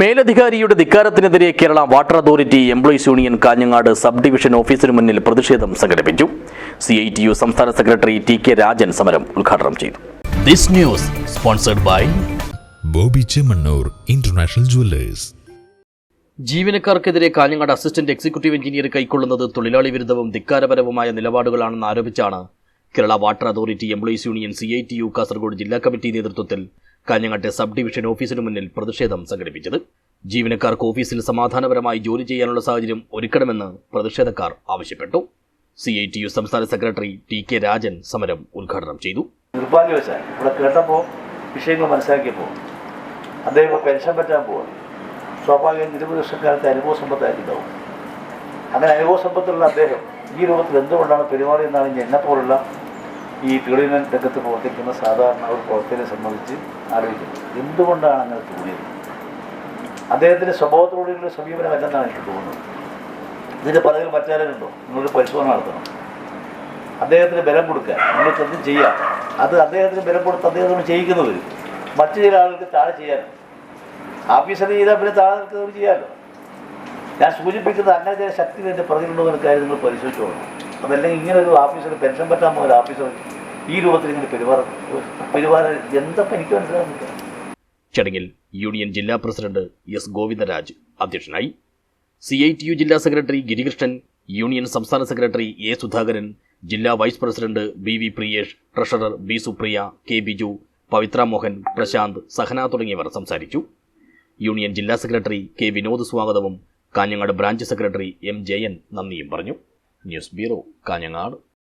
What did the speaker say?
മേലധികാരിയുടെ ധിക്കാരത്തിനെതിരെ Kerala water authority employees union Kanhangad sub division ഓഫീസിന് മുന്നിൽ പ്രതിഷേധം സംഘടിപ്പിച്ചു. സി ഐ ടി യു സംസ്ഥാന സെക്രട്ടറി ടി കെ രാജൻ സമരം ഉദ്ഘാടനം ചെയ്തു. This news sponsored by Boby Chemmanur international jewellers. ജീവനക്കാർക്കെതിരെ Kanhangad assistant executive engineer കൈക്കൊള്ളുന്നത് തൊഴിലാളി വിരുദ്ധവും ധിക്കാരപരവുമായ നിലപാടുകളാണെന്ന് ആരോപിച്ചാണ് Kerala water authority employees union C I T U Kasaragod ജില്ലാ കമ്മിറ്റി നേതൃത്വത്തിൽ കാഞ്ഞങ്ങാട്ടെ സബ് ഡിവിഷൻ ഓഫീസിന് മുന്നിൽ പ്രതിഷേധം സംഘടിപ്പിച്ചത്. ജീവനക്കാർക്ക് ഓഫീസിൽ സമാധാനപരമായി ജോലി ചെയ്യാനുള്ള സാഹചര്യം ഒരുക്കണമെന്ന് പ്രതിഷേധക്കാർ ആവശ്യപ്പെട്ടു. സി ഐ ടി യു സംസ്ഥാന സെക്രട്ടറി ടി കെ രാജൻ സമരം ഉദ്ഘാടനം ചെയ്തു. നിർഭാഗ്യവശാൽ ഇവിടെ കേട്ടപ്പോൾ വിഷയങ്ങൾ മനസ്സിലാക്കിയപ്പോൾ അദ്ദേഹം പെൻഷൻ പറ്റാൻ പോവാ. സ്വാഭാവികം ഇരുപത് വർഷക്കാലത്തെ അനുഭവ സമ്പത്തായിട്ടുണ്ടാവും അങ്ങനെ അനുഭവ സമ്പത്തുള്ള അദ്ദേഹം ഈ രൂപത്തിൽ എന്തുകൊണ്ടാണ് പെരുമാറിയെന്നാണ് ഇനി എന്നെപ്പോലുള്ള ഈ തൊഴിൽ രംഗത്ത് പ്രവർത്തിക്കുന്ന സാധാരണ ഒരു പ്രവർത്തകരെ സംബന്ധിച്ച് ആലോചിക്കുന്നത് എന്തുകൊണ്ടാണ് അങ്ങനെ തോന്നിയത്? അദ്ദേഹത്തിന്റെ സ്വഭാവത്തോടുള്ള സമീപനമല്ലെന്നാണ് എനിക്ക് തോന്നുന്നത്. ഇതിന്റെ പലതിൽ മറ്റാരുണ്ടോ നിങ്ങളൊരു പരിശോധന നടത്തണം. അദ്ദേഹത്തിന് ബലം കൊടുക്കുക നിങ്ങൾക്ക് എന്തും ചെയ്യാം. അത് അദ്ദേഹത്തിന് ബലം കൊടുത്ത് അദ്ദേഹത്തോട് ചെയ്യിക്കുന്നത് മറ്റു ചില ആളുകൾക്ക് താഴെ ചെയ്യാനും? ആഫീസർ ചെയ്താൽ പിന്നെ താഴെ നിൽക്കുന്നവർ ചെയ്യാമല്ലോ ഞാൻ സൂചിപ്പിക്കുന്നത് അങ്ങനെ ചില ശക്തി എന്റെ പ്രതികളുണ്ടോ കാര്യം നിങ്ങൾ പരിശോധിച്ചോളൂ അതല്ലെങ്കിൽ ഇങ്ങനെ ഒരു ഓഫീസർ പെൻഷൻ പറ്റാൻ പോകുന്ന ഓഫീസർ ഈ രൂപത്തിൽ ഇങ്ങനെ ചടങ്ങിൽ യൂണിയൻ ജില്ലാ പ്രസിഡന്റ് എസ് ഗോവിന്ദരാജ് അധ്യക്ഷനായി സി ഐ ടി യു ജില്ലാ സെക്രട്ടറി ഗിരികൃഷ്ണൻ യൂണിയൻ സംസ്ഥാന സെക്രട്ടറി എ സുധാകരൻ ജില്ലാ vice president B V Priyesh treasurer B Supriya K Biju Pavithra Mohan Prashanth Sahana തുടങ്ങിയവർ സംസാരിച്ചു. യൂണിയൻ ജില്ലാ സെക്രട്ടറി കെ വിനോദ് സ്വാഗതവും Kanhangad branch secretary M Jayan നന്ദിയും പറഞ്ഞു. News bureau Kanhangad.